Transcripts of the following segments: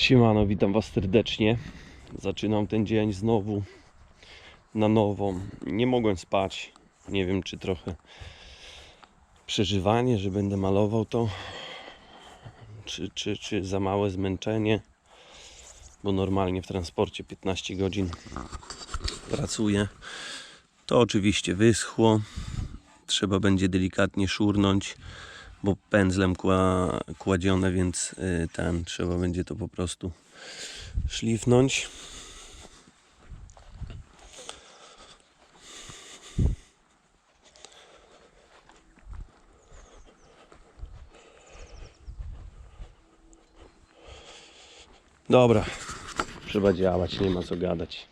Siemano, witam Was serdecznie. Zaczynam ten dzień znowu na nowo. Nie mogłem spać. Nie wiem, czy trochę przeżywanie, że będę malował to, czy, czy, czy za małe zmęczenie, bo normalnie w transporcie 15 godzin pracuję. To oczywiście wyschło. Trzeba będzie delikatnie szurnąć bo pędzlem kła, kładzione, więc y, ten trzeba będzie to po prostu szlifnąć. Dobra, trzeba działać, nie ma co gadać.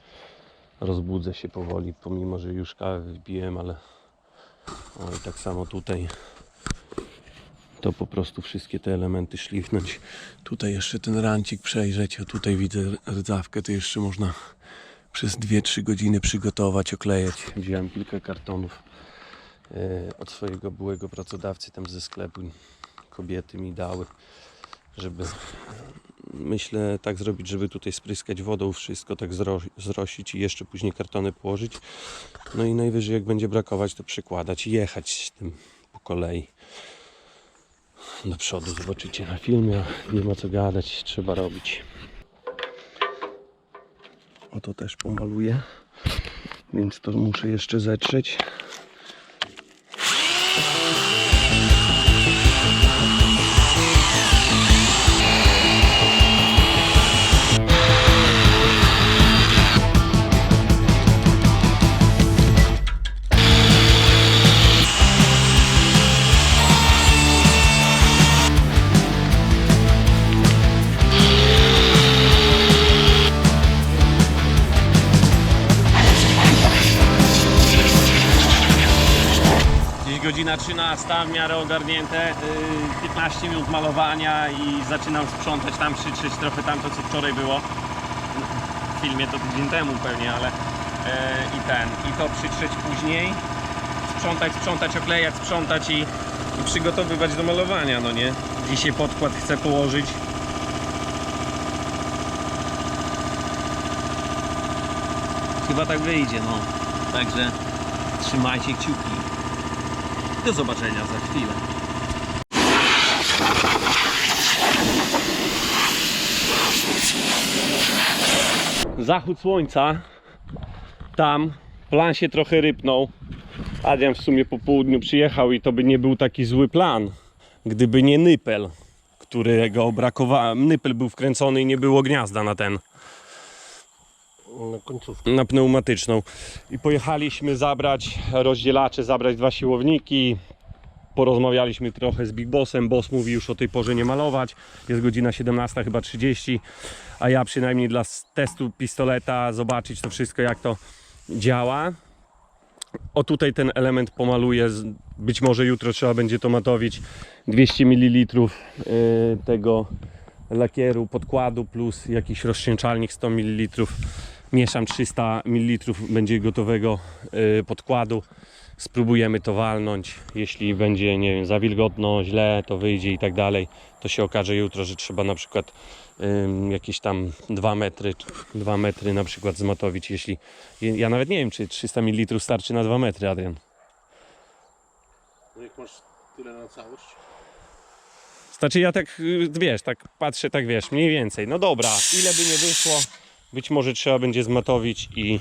Rozbudzę się powoli, pomimo że już kawę wypiłem, ale o, tak samo tutaj to po prostu wszystkie te elementy szlifnąć. Tutaj jeszcze ten rancik przejrzeć, a tutaj widzę rdzawkę, to jeszcze można przez 2-3 godziny przygotować, oklejać. Wziąłem kilka kartonów e, od swojego byłego pracodawcy tam ze sklepu. Kobiety mi dały, żeby myślę tak zrobić, żeby tutaj spryskać wodą wszystko, tak zro, zrosić i jeszcze później kartony położyć. No i najwyżej jak będzie brakować, to przykładać i jechać tym po kolei do przodu zobaczycie na filmie. Nie ma co gadać, trzeba robić. Oto też pomaluję, więc to muszę jeszcze zetrzeć. Godzina 13, w miarę ogarnięte, yy, 15 minut malowania i zaczynam sprzątać tam, przytrzeć trochę tamto, co wczoraj było. W filmie to tydzień temu pewnie, ale yy, i ten, i to przytrzeć później. Sprzątać, sprzątać, oklejać, sprzątać i, i przygotowywać do malowania, no nie? Dzisiaj podkład chcę położyć. Chyba tak wyjdzie, no. Także trzymajcie kciuki. Do zobaczenia za chwilę. Zachód słońca. Tam plan się trochę rypnął. Adrian w sumie po południu przyjechał i to by nie był taki zły plan, gdyby nie nypel, którego brakowało. Nypel był wkręcony i nie było gniazda na ten końcówkę. na pneumatyczną. I pojechaliśmy zabrać rozdzielacze, zabrać dwa siłowniki. Porozmawialiśmy trochę z Big Bossem. Boss mówi już o tej porze nie malować. Jest godzina 17, chyba 30. A ja przynajmniej dla testu pistoleta zobaczyć to wszystko, jak to działa. O tutaj ten element pomaluję. Być może jutro trzeba będzie to matowić. 200 ml tego lakieru, podkładu plus jakiś rozcieńczalnik 100 ml. Mieszam 300 ml będzie gotowego yy, podkładu. Spróbujemy to walnąć. Jeśli będzie, nie wiem, za wilgotno, źle, to wyjdzie i tak dalej, to się okaże jutro, że trzeba na przykład jakieś tam 2 metry, 2 metry na przykład zmatowić. Jeśli ja nawet nie wiem, czy 300 ml starczy na 2 metry, Adrian. No jak masz tyle na całość? Znaczy ja tak, y, wiesz, tak patrzę, tak wiesz, mniej więcej. No dobra, ile by nie wyszło, być może trzeba będzie zmatowić i,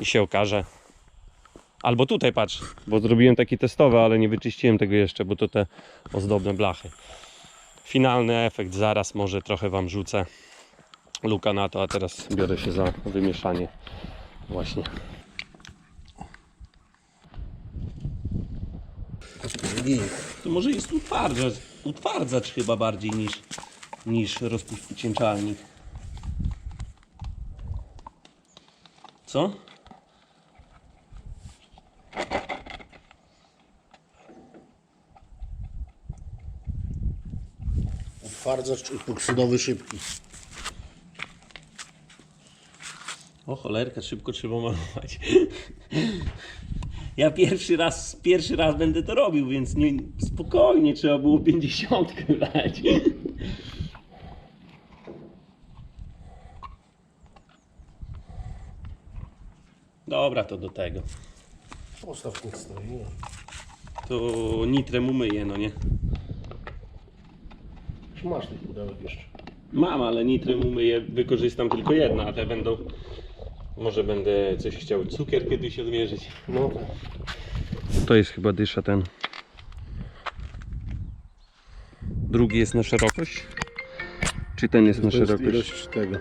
i się okaże. Albo tutaj patrz, bo zrobiłem taki testowy, ale nie wyczyściłem tego jeszcze, bo to te ozdobne blachy. Finalny efekt zaraz może trochę Wam rzucę. Luka na to, a teraz biorę się za wymieszanie właśnie. To może jest utwardzacz, utwardzacz chyba bardziej niż, niż rozpuścicielnik. Co? Utwardzacz epoksydowy szybki. O cholerka, szybko trzeba malować. Ja pierwszy raz, pierwszy raz będę to robił, więc nie, spokojnie trzeba było 50 dać. Dobra, to do tego. Postaw nic stoi. nie. To nitrem umyję, no nie? Czy masz tych pudełek jeszcze? Mam, ale nitrem umyję, wykorzystam tylko jedno, a te będą... Może będę coś chciał cukier kiedyś odmierzyć. No tak. To jest chyba dysza ten. Drugi jest na szerokość? Czy ten jest na To jest szerokość? ilość tego.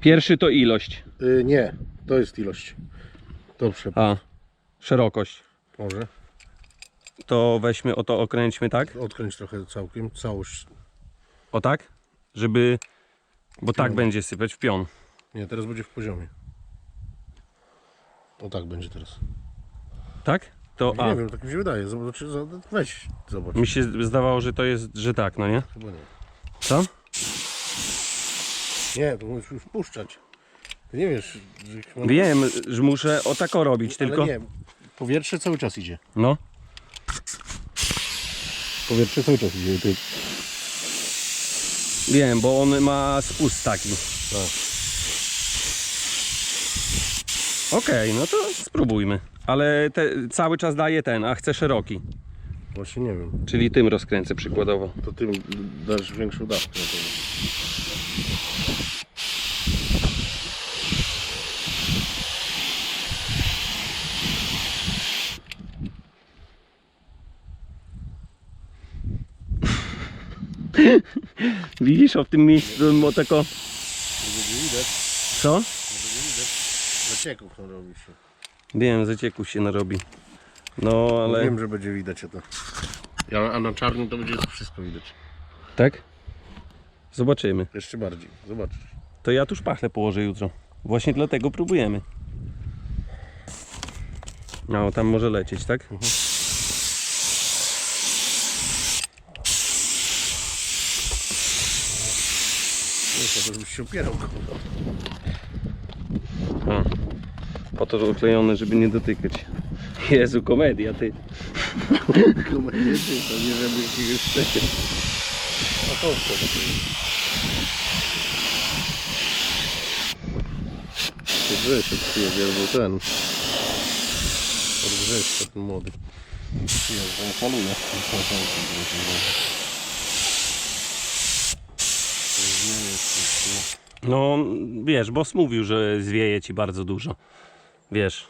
Pierwszy to ilość, Y, nie, to jest ilość. To przep... a szerokość. Może. To weźmy o to, okręćmy tak? Odkręć trochę całkiem. Całość. O tak? Żeby... Bo tak będzie sypać w pion. Nie, teraz będzie w poziomie. O tak będzie teraz. Tak? To Nie a. wiem, tak mi się wydaje. Zobacz, zobacz, weź, zobacz. Mi się zdawało, że to jest, że tak, no nie? Chyba nie. Co? Nie, to musisz już puszczać. Nie wiesz, że mam... Wiem, że muszę o tako robić, Ale tylko... nie, powietrze cały czas idzie. No. Powietrze cały czas idzie. Ty... Wiem, bo on ma spust taki. Tak. Okej, no to spróbujmy. Ale te, cały czas daje ten, a chcę szeroki. Właśnie nie wiem. Czyli tym rozkręcę przykładowo. To tym dasz większą dawkę. na pewno. Widzisz, o w tym miejscu o tako... Będzie widać, Co? będzie widać. Zacieków to robi się. Wiem, zacieków się narobi. No, ale... Wiem, że będzie widać to. Ja, a na czarnym to będzie wszystko widać. Tak? Zobaczymy. Jeszcze bardziej. Zobaczysz. To ja tu szpachlę położę jutro. Właśnie dlatego próbujemy. No, tam może lecieć, tak? Nie, to żebyś się opierał. A. Po to uklejone, żeby nie dotykać. Jezu, komedia, ty. Komendy, to nie żeby jakiegoś szczepienia. A to? Ty Grzesiek przyjedzie, bo ten. Od Grześka, ten młody. Przyjeżdża, faluje. No, wiesz, boss mówił, że zwieje ci bardzo dużo. Wiesz.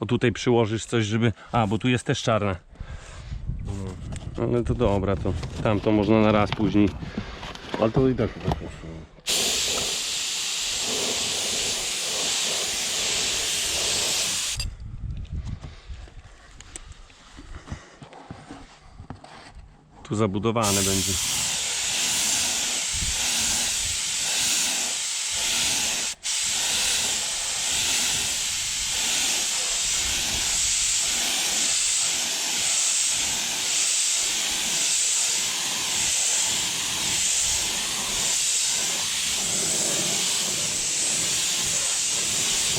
O tutaj przyłożysz coś, żeby... A, bo tu jest też czarne. Ale to dobra, to tamto można na raz później. Ale to i tak po prostu. Tu zabudowane będzie.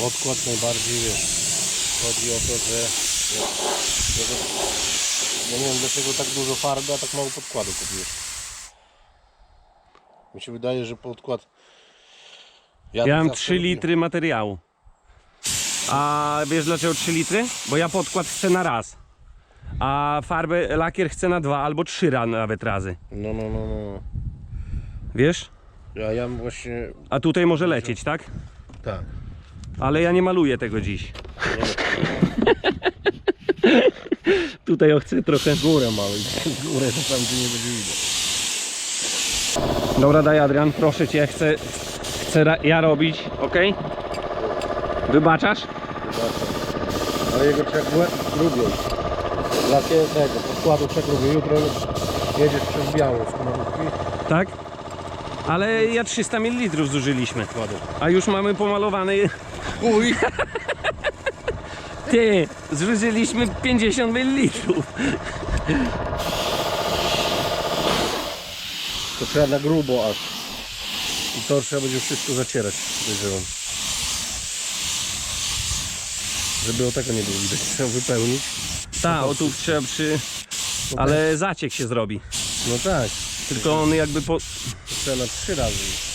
Podkład najbardziej wiesz. Chodzi o to, że. Ja nie wiem dlaczego tak dużo farby, a tak mało podkładu kupiłeś. Mi się wydaje, że podkład. Ja mam zawsze 3 lubię- litry materiału. A wiesz dlaczego 3 litry? Bo ja podkład chcę na raz. A farbę, lakier chcę na dwa albo trzy nawet razy. No, no, no, no. Wiesz? Ja, ja właśnie. A tutaj może lecieć, tak? Tak. Ale ja nie maluję tego dziś. tutaj ja chcę trochę. Górę mały. Górę to tam gdzie nie będzie widać. Dobra, daj Adrian, proszę cię, chcę, chcę ja robić, ok? Wybaczasz? Zobaczę. Ale jego trzeba grubiej. Lakier tego, podkładu trzeba grubiej. Jutro jedziesz przez białą z. Tak? Ale ja 300 ml zużyliśmy, a już mamy pomalowany. Uj! Ty, zużyliśmy 50 ml. To trzeba na grubo aż. I to trzeba będzie wszystko zacierać, podejrzewam. Żeby o tego nie było widać. Trzeba wypełnić. Tak, o tu trzeba przy... Ale zaciek się zrobi. No tak. Tylko on jakby po... To trzeba na trzy razy.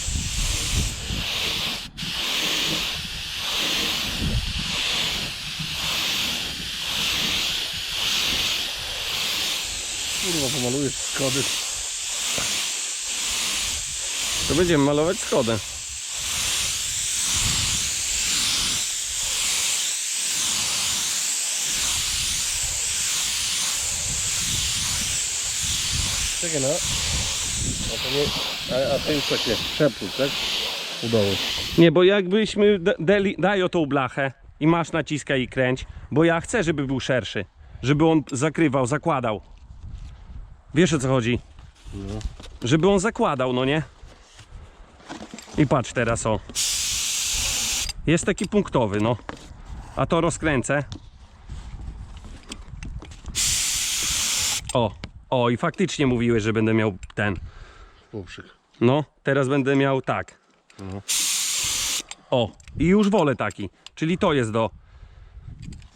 Kurwa, pomalujesz skody. To będziemy malować Skodę. Czekaj no. A, to nie, a, a ty takie przepół, tak? Udało. Nie, bo jakbyśmy deli, daj o tą blachę i masz naciskaj i kręć, bo ja chcę, żeby był szerszy. Żeby on zakrywał, zakładał. Wiesz o co chodzi? No. Żeby on zakładał, no nie? I patrz teraz o. Jest taki punktowy, no. A to rozkręcę. O, o i faktycznie mówiłeś, że będę miał ten. Poprzyk. No, teraz będę miał tak. No. O, i już wolę taki. Czyli to jest do.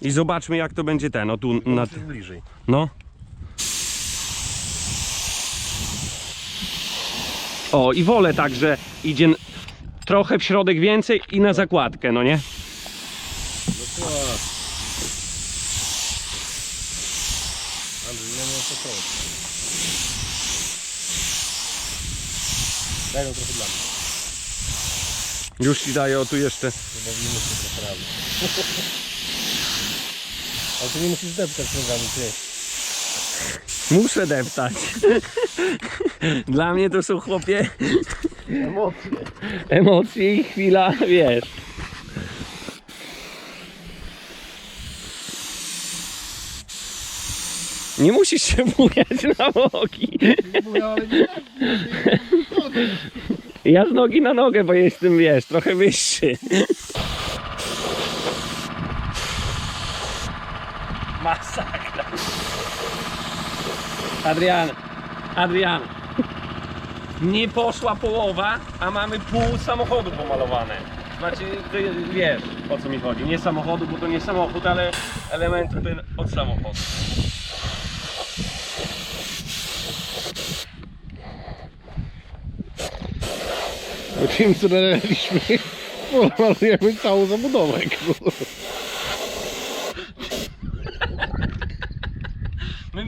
I zobaczmy jak to będzie ten. O tu na. Bliżej. No. O, i wolę tak, że idzie trochę w środek więcej i na zakładkę, no nie? No to... Daj trochę dla mnie. Już ci daję, o tu jeszcze. Zabawimy się trochę razem. Ale ty nie musisz deptać nogami, ty. Muszę deptać. Dla mnie to są chłopie Emocje. emocje i chwila, wiesz. Nie musisz się bujać na nogi. ale nie Ja z nogi na nogę, bo jestem, wiesz, trochę wyższy. Adrian, Adrian. Nie poszła połowa, a mamy pół samochodu pomalowane. Znaczy, ty wiesz o co mi chodzi. Nie samochodu, bo to nie samochód, ale elementu ten od samochodu. Czym co naleliśmy? Malujemy całą zabudowę. kurwa.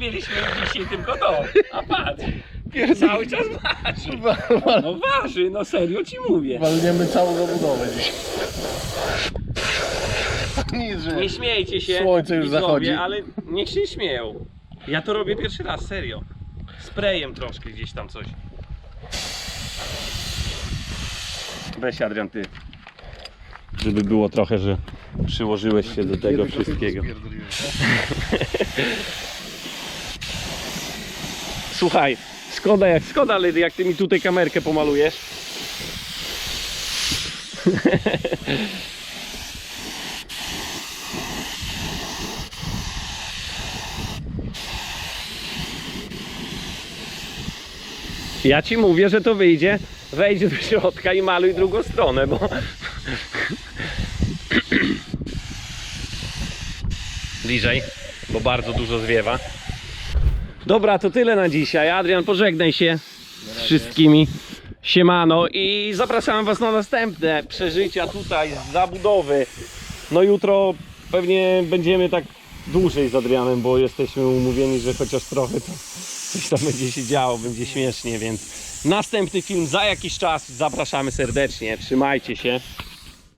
Mieliśmy dzisiaj tylko to, a patrz, cały czas waży. No waży, no serio ci mówię. Walniemy całą zabudowę dzisiaj. Nic, że Nie śmiejcie się, Słońce już widzowie, zachodzi. ale niech się śmieją. Ja to robię pierwszy raz, serio. Sprayem troszkę gdzieś tam coś. Weź Adrian ty. Żeby było trochę, że przyłożyłeś się do tego wszystkiego. Słuchaj, szkoda jak szkoda, ale jak ty mi tutaj kamerkę pomalujesz. Ja ci mówię, że to wyjdzie, wejdzie do środka i maluj drugą stronę, bo... Bliżej, bo bardzo dużo zwiewa. Dobra, to tyle na dzisiaj. Adrian, pożegnaj się z wszystkimi. Siemano i zapraszam Was na następne przeżycia tutaj z zabudowy. No jutro pewnie będziemy tak dłużej z Adrianem, bo jesteśmy umówieni, że chociaż trochę to coś tam będzie się działo, będzie śmiesznie, więc następny film za jakiś czas zapraszamy serdecznie. Trzymajcie się.